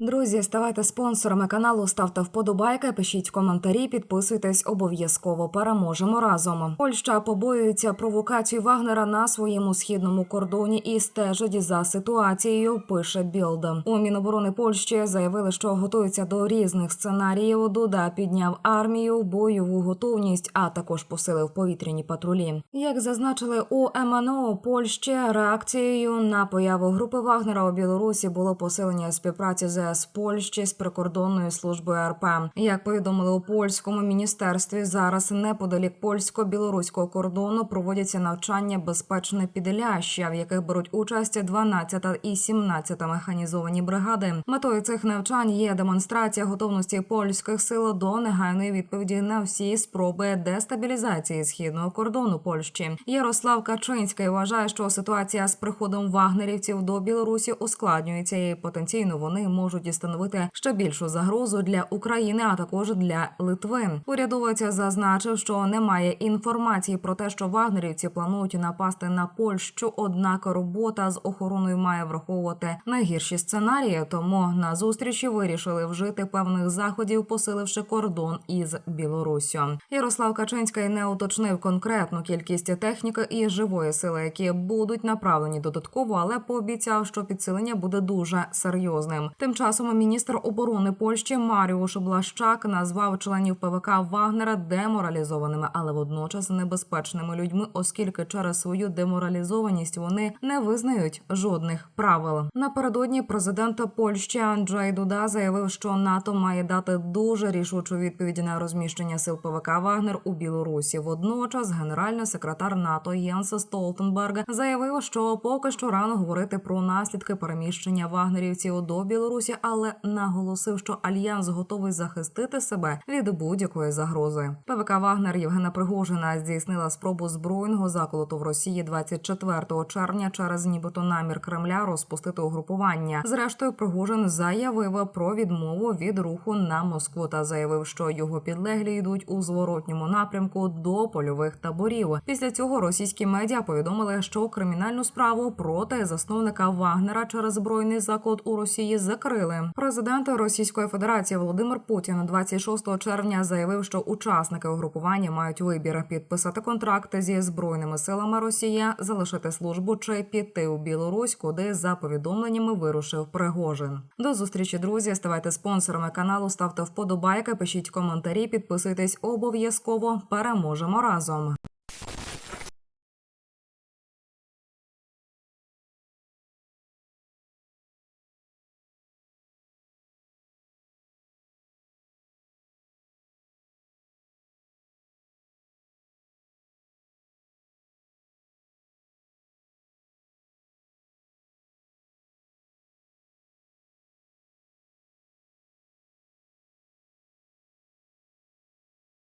Друзі, ставайте спонсорами каналу, ставте вподобайки, пишіть коментарі, підписуйтесь обов'язково. Переможемо разом. Польща побоюється провокацій Вагнера на своєму східному кордоні і стежить за ситуацією. Пише Білда. У Міноборони Польщі заявили, що готуються до різних сценаріїв. Дуда підняв армію, бойову готовність, а також посилив повітряні патрулі. Як зазначили у МНО Польщі, реакцією на появу групи Вагнера у Білорусі було посилення співпраці з Польщі з прикордонною службою РП. Як повідомили у польському міністерстві, зараз неподалік польсько-білоруського кордону проводяться навчання безпечне підляща, в яких беруть участь 12 і 17 механізовані бригади. Метою цих навчань є демонстрація готовності польських сил до негайної відповіді на всі спроби дестабілізації східного кордону Польщі. Ярослав Качинський вважає, що ситуація з приходом вагнерівців до Білорусі ускладнюється, і потенційно вони можуть і становити ще більшу загрозу для України, а також для Литви. Урядовець зазначив, що немає інформації про те, що вагнерівці планують напасти на Польщу. Однак робота з охороною має враховувати найгірші сценарії. Тому на зустрічі вирішили вжити певних заходів, посиливши кордон із Білоруссю. Ярослав Качинський не уточнив конкретну кількість техніки і живої сили, які будуть направлені додатково, але пообіцяв, що підсилення буде дуже серйозним. Тим часом міністр оборони Польщі Маріуш Блащак назвав членів ПВК Вагнера деморалізованими, але водночас небезпечними людьми, оскільки через свою деморалізованість вони не визнають жодних правил. Напередодні президента Польщі Анджей Дуда заявив, що НАТО має дати дуже рішучу відповідь на розміщення сил ПВК Вагнер у Білорусі. Водночас, генеральний секретар НАТО Єнс Столтенберг заявив, що поки що рано говорити про наслідки переміщення вагнерівців до Білорусі, але наголосив, що альянс готовий захистити себе від будь-якої загрози. ПВК Вагнер Євгена Пригожина здійснила спробу збройного заколоту в Росії 24 червня через нібито намір Кремля розпустити угрупування. Зрештою, Пригожин заявив про відмову від руху на Москву та заявив, що його підлеглі йдуть у зворотньому напрямку до польових таборів. Після цього російські медіа повідомили, що кримінальну справу проти засновника Вагнера через збройний заклад у Росії закрили. Президент Російської Федерації Володимир Путін 26 червня заявив, що учасники угрупування мають вибір підписати контракти зі збройними силами Росії, залишити службу чи піти у Білорусь, куди за повідомленнями вирушив Пригожин. До зустрічі, друзі. Ставайте спонсорами каналу, ставте вподобайки, пишіть коментарі, підписуйтесь обов'язково. Переможемо разом.